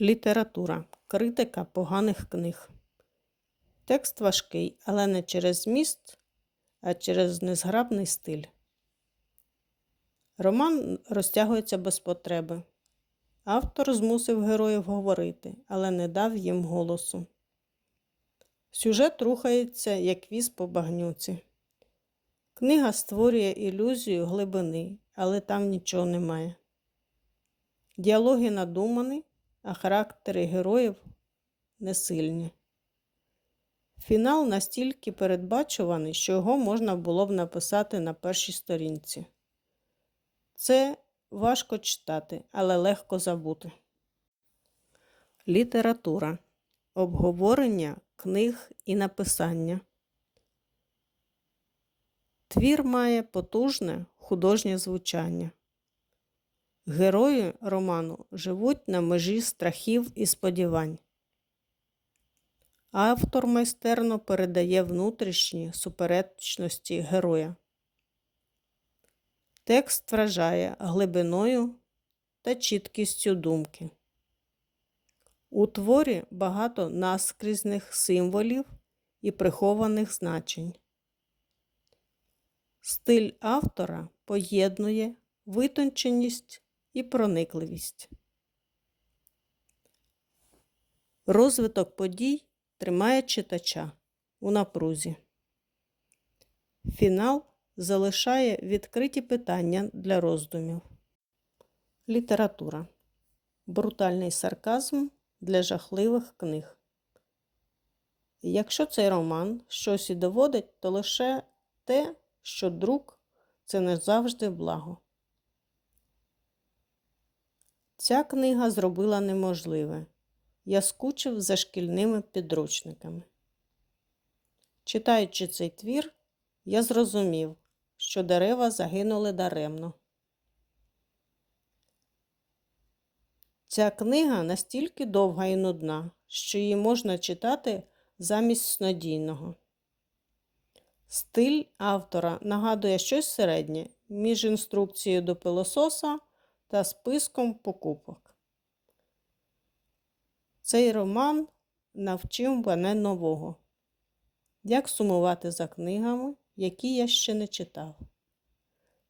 Література. Критика поганих книг. Текст важкий, але не через зміст, а через незграбний стиль. Роман розтягується без потреби. Автор змусив героїв говорити, але не дав їм голосу. Сюжет рухається, як віз по багнюці. Книга створює ілюзію глибини, але там нічого немає. Діалоги надумані, а характери героїв не сильні. Фінал настільки передбачуваний, що його можна було б написати на першій сторінці. Це важко читати, але легко забути. Література. Обговорення книг і написання. Твір має потужне художнє звучання. Герої роману живуть на межі страхів і сподівань. Автор майстерно передає внутрішні суперечності героя. Текст вражає глибиною та чіткістю думки. У творі багато наскрізних символів і прихованих значень. Стиль автора поєднує витонченість і проникливість. Розвиток подій тримає читача у напрузі. Фінал залишає відкриті питання для роздумів. Література. Брутальний сарказм для жахливих книг. Якщо цей роман щось і доводить, то лише те, що друк це не завжди благо. Ця книга зробила неможливе. Я скучив за шкільними підручниками. Читаючи цей твір, я зрозумів, що дерева загинули даремно. Ця книга настільки довга і нудна, що її можна читати замість снодійного. Стиль автора нагадує щось середнє між інструкцією до пилососа та списком покупок. Цей роман навчив мене нового, як сумувати за книгами, які я ще не читав.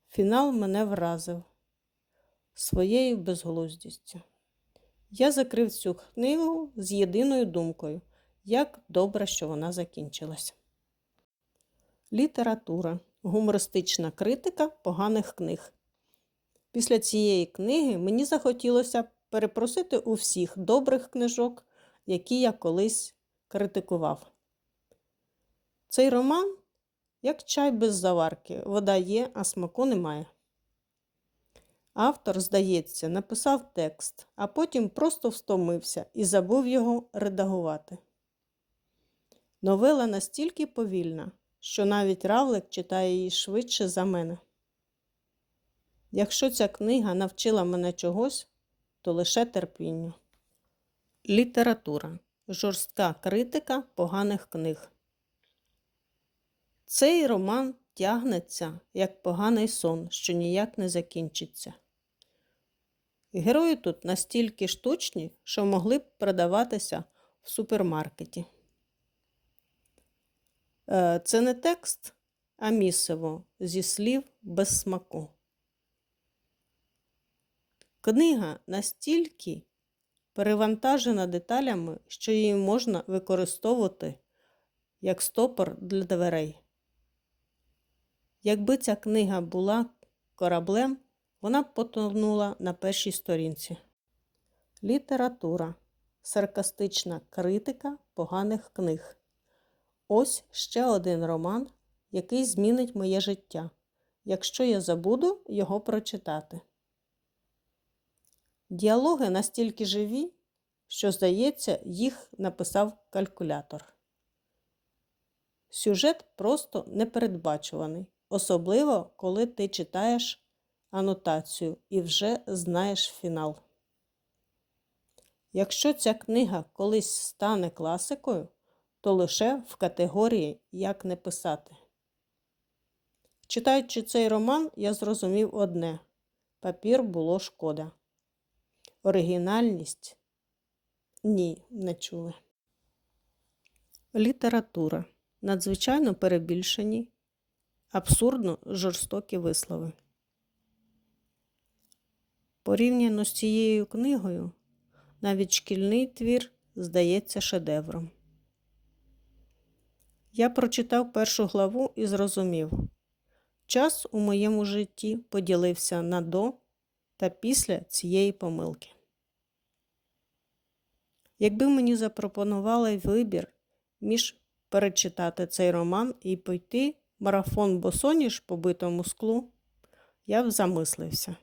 Фінал мене вразив своєю безглуздістю. Я закрив цю книгу з єдиною думкою, як добре, що вона закінчилась. Література. Гумористична критика поганих книг. Після цієї книги мені захотілося перепросити у всіх добрих книжок, які я колись критикував. Цей роман, як чай без заварки, вода є, а смаку немає. Автор, здається, написав текст, а потім просто встомився і забув його редагувати. Новела настільки повільна, що навіть равлик читає її швидше за мене. Якщо ця книга навчила мене чогось, то лише терпінню. Література. Жорстка критика поганих книг. Цей роман тягнеться як поганий сон, що ніяк не закінчиться. Герої тут настільки штучні, що могли б продаватися в супермаркеті. Е, це не текст, а місиво зі слів без смаку. Книга настільки перевантажена деталями, що її можна використовувати як стопор для дверей. Якби ця книга була кораблем, вона б потонула на першій сторінці. Література. Саркастична критика поганих книг. Ось ще один роман, який змінить моє життя, якщо я забуду його прочитати. Діалоги настільки живі, що, здається, їх написав калькулятор. Сюжет просто непередбачуваний, особливо коли ти читаєш анотацію і вже знаєш фінал. Якщо ця книга колись стане класикою, то лише в категорії Як не писати. Читаючи цей роман, я зрозумів одне папір було шкода. Оригінальність Ні, не чули. Література. Надзвичайно перебільшені, абсурдно жорстокі вислови. Порівняно з цією книгою, навіть шкільний твір здається шедевром. Я прочитав першу главу і зрозумів, час у моєму житті поділився на до та після цієї помилки. Якби мені запропонували вибір між перечитати цей роман і пойти марафон босоніж по битому склу, я б замислився.